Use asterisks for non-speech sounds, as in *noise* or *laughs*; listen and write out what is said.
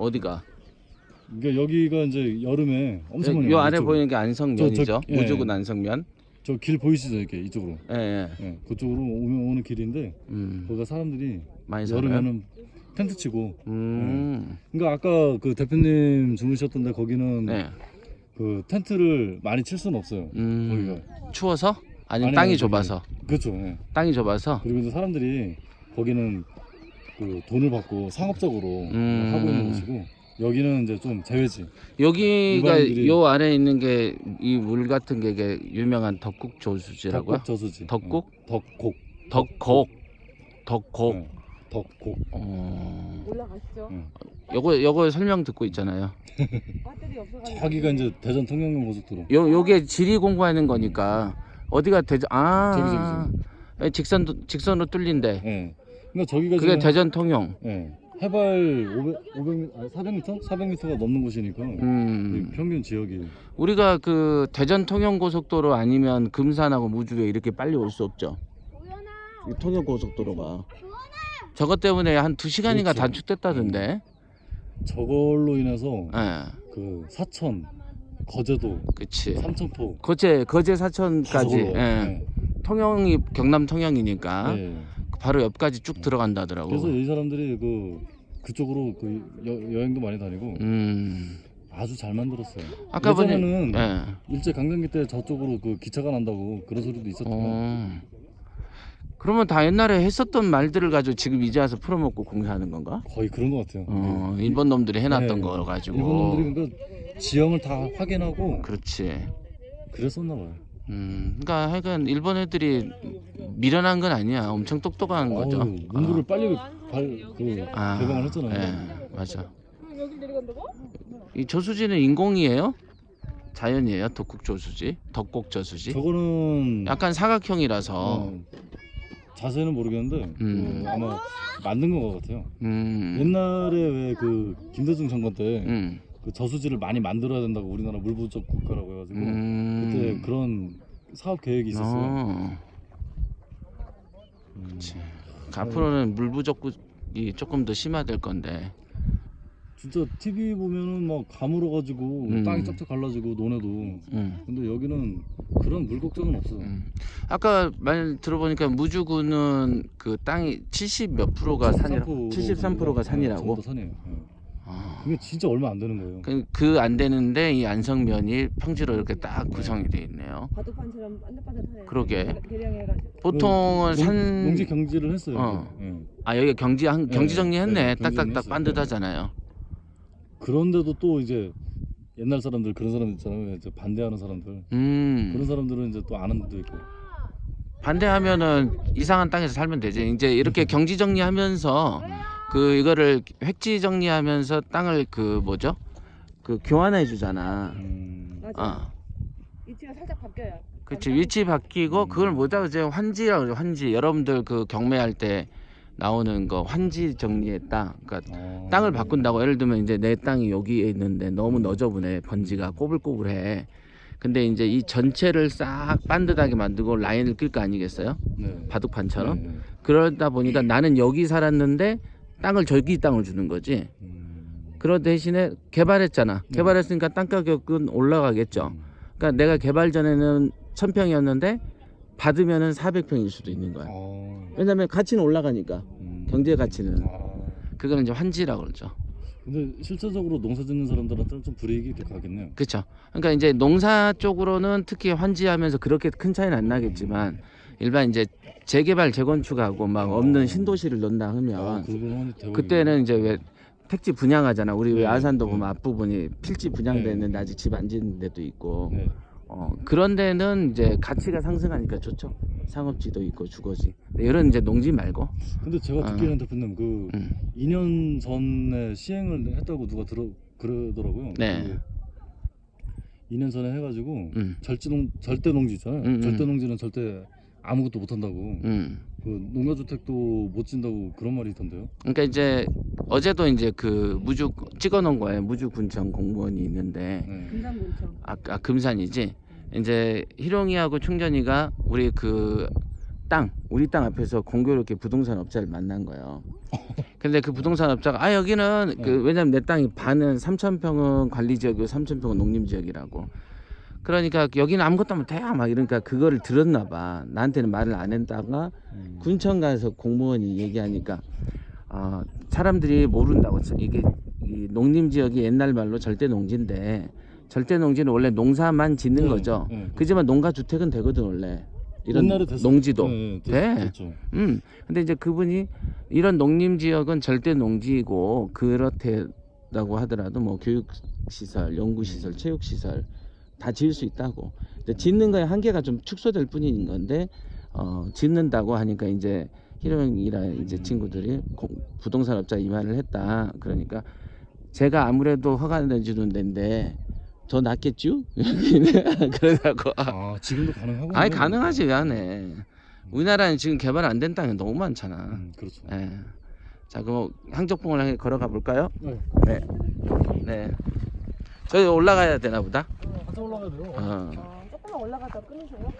어디가? 그러니까 여기가 이제 여름에 엄청 많이 요 와요, 아래 이쪽으로. 보이는 게 안성면이죠. 저, 예. 무주군 안성면. 저 길 보이시죠 이렇게 이쪽으로 예, 예. 예, 그쪽으로 오면 오는 길인데 음. 거기가 사람들이 많이 살아요. 여름에는 텐트 치고 음. 그러니까 아까 그 대표님 주무셨던데 거기는 네. 그 텐트를 많이 칠 수는 없어요 음. 거기가 추워서? 아니면 아니, 땅이 아니, 좁아서? 그렇죠 예. 땅이 좁아서? 그리고 이제 사람들이 거기는 그 돈을 받고 상업적으로 음. 하고 있는 곳이고 여기는 이제 좀 제외지 여기가 일반인들이- 요 아래 있는 게 이 물 같은 게 이게 유명한 덕국 조수지라고요? 덕곡 저수지 덕곡? 예. 덕곡 덕곡. 덕곡. 예. 덕곡 어. 올라가시죠. 응. 요거 요거 설명 듣고 있잖아요. *laughs* 배터리 없어가지고. 자기가 이제 대전 통영면 고속도로 요 요게 지리 공부하는 거니까 어디가 대전 아 저기, 예, 직선 직선으로 뚫린데 예. 그러니까 저기가 그게 지금 대전 통영. 예. 해발 500, 500 아니 400m? 400m가 넘는 곳이니까 음. 이 평균 지역이 우리가 그 대전 통영 고속도로 아니면 금산하고 무주에 이렇게 빨리 올 수 없죠. 이 통영 고속도로가 저것 때문에 한 두 시간인가 그렇죠. 단축됐다던데. 저걸로 인해서 예, 그 사천, 거제도, 그치. 삼천포 거제 거제 다 사천까지. 예. 와요. 통영이 경남 통영이니까 예. 예. 바로 옆까지 쭉 들어간다더라고. 그래서 이 사람들이 그 그쪽으로 그 여, 여행도 많이 다니고 음. 아주 잘 만들었어요. 아까 보니 예전에는 예. 일제 강점기 때 저쪽으로 그 기차가 난다고 그런 소리도 있었대요. 어. 그러면 다 옛날에 했었던 말들을 가지고 지금 이제 와서 풀어먹고 공사하는 건가? 거의 그런 것 같아요. 어, 일본 놈들이 해놨던 네. 거 가지고. 일본 놈들이 그러니까 지형을 다 확인하고 그렇지. 그랬었나 봐요. 음, 그러니까 하여간 일본 애들이 미련한 건 아니야. 엄청 똑똑한 거죠. 문구를 빨리 발, 그 아, 개방을 했잖아요. 예, 맞아. 여기 내려간다고? 이 저수지는 인공이에요? 자연이에요? 독국 저수지? 덕곡 저수지? 저거는 약간 사각형이라서. 어, 자세는 모르겠는데 음. 그 아마 만든 것 같아요. 음. 옛날에 왜 그 김대중 정권 때 그 음. 저수지를 많이 만들어야 된다고 우리나라 물 부족 국가라고 해가지고 음. 그때 그런 사업 계획이 있었어요. 어. 음. 그치. 앞으로는 물 부족이 조금 더 심화될 건데. 진짜 TV 보면은 막 가물어 가지고 음. 땅이 쫙쫙 갈라지고 논에도 음. 근데 여기는 그런 물 걱정은 없어 요. 음. 아까 말 들어보니까 무주군은 그 땅이 70 몇 프로가 산이라고 73%가 산이라고. 산이에요. 예. 아. 이게 진짜 얼마 안 되는 거예요. 그 안 되는데 이 안성면이 평지로 이렇게 딱 구성이 돼 있네요. 바둑판처럼 반듯반듯하네. 그러게. 보통은 농- 산 농지 경지를 했어요. 어. 예. 아 여기 경지 한 네, 경지 정리했네. 네, 경지 딱딱딱 정리했어요. 반듯하잖아요. 그런데도 또 이제 옛날 사람들 그런 사람들 있잖아요. 이제 반대하는 사람들. 음. 그런 사람들은 이제 또 아는 데도 있고. 반대하면은 이상한 땅에서 살면 되지. 이제 이렇게 경지 정리하면서 그 이거를 획지 정리하면서 땅을 그 뭐죠? 그 교환해 주잖아. 음. 맞아. 아. 위치가 살짝 바뀌어요. 그렇지 위치 바뀌고 그걸 뭐다 이제 환지라고 그러죠 환지 여러분들 그 경매할 때 나오는 거 환지 정리했다 그러니까 아. 땅을 바꾼다고 예를 들면 이제 내 땅이 여기에 있는데 너무 너저분해 번지가 꼬불꼬불해 근데 이제 이 전체를 싹 반듯하게 만들고 라인을 끌 거 아니겠어요 네. 바둑판처럼 네, 네. 그러다 보니까 나는 여기 살았는데 땅을 저기 땅을 주는 거지 음. 그런 대신에 개발했잖아 네. 개발했으니까 땅 가격은 올라가겠죠 음. 그러니까 내가 개발 전에는 1000평이었는데 받으면은 400평일 수도 있는 거야. 아. 왜냐면 가치는 올라가니까 음. 경제 가치는 아. 그거는 이제 환지라고 그러죠. 근데 실제적으로 농사 짓는 사람들한테는 좀 불이익이 가겠네요. 그렇죠. 그러니까 이제 농사 쪽으로는 특히 환지하면서 그렇게 큰 차이는 안 나겠지만 일반 이제 재개발 재건축하고 막 없는 신도시를 넣는다 아, 하면 대박이네. 그때는 이제 왜 택지 분양하잖아. 우리 왜 네, 아산도 네. 보면 앞부분이 필지 분양됐는데 아직 집 안 짓는 데도 있고 네. 어, 그런 데는 이제 가치가 상승하니까 좋죠. 상업지도 있고 주거지. 이런 이제 농지 말고. 근데 제가 아. 듣기에는 대표님 그 음. 2년 전에 시행을 했다고 누가 들어 그러더라고요. 네. 그 2년 전에 해가지고 음. 절지농 절대 농지 있잖아요. 음, 음. 절대 농지는 절대 아무것도 못 한다고. 음. 그 농가주택도 못 진다고 그런 말이 있던데요. 그러니까 이제 어제도 이제 그 무주 찍어놓은 거예요. 무주군청 공무원이 있는데 네. 금산군청. 아까 금산이지. 이제 희롱이하고 충전이가 우리 그 땅, 우리 땅 앞에서 공교롭게 부동산 업자를 만난 거예요. 근데 그 부동산 업자가 아 여기는 그 네. 왜냐면 내 땅이 반은 3천 평은 관리 지역이고 3천 평은 농림 지역이라고. 그러니까 여기는 아무것도 안 돼야 막 이러니까 그거를 들었나 봐. 나한테는 말을 안 했다가 음. 군청 가서 공무원이 얘기하니까 어, 사람들이 모른다고 했어. 이게 이 농림 지역이 옛날 말로 절대 농지인데 절대 농지는 원래 농사만 짓는 네, 거죠. 네. 그지만 농가 주택은 되거든 원래. 이런 농지도. 네, 됐- 돼. 됐죠. 음. 근데 이제 그분이 이런 농림 지역은 절대 농지이고 그렇다고 하더라도 뭐 교육 시설, 연구 시설, 체육 시설 다 지을 수 있다고. 짓는 거에 한계가 좀 축소될 뿐인 건데 어 짓는다고 하니까 이제 희룡이라 이제 친구들이 공- 부동산 업자 이 말을 했다. 그러니까 제가 아무래도 허가 내주는 데인데 더 낫겠죠? *laughs* 그러다고 아 지금도 가능하고. 아니 가능하지 왜 안 해? 우리나라는 지금 개발 안 된 땅이 너무 많잖아. 음, 그렇죠. 예. 자 그럼 항적봉을 향해 걸어가 볼까요? 네. 네. 네. 저희 올라가야 되나 보다. 같이 올라가야 돼요. 어. 어, 조금만 올라가다 끊으세요.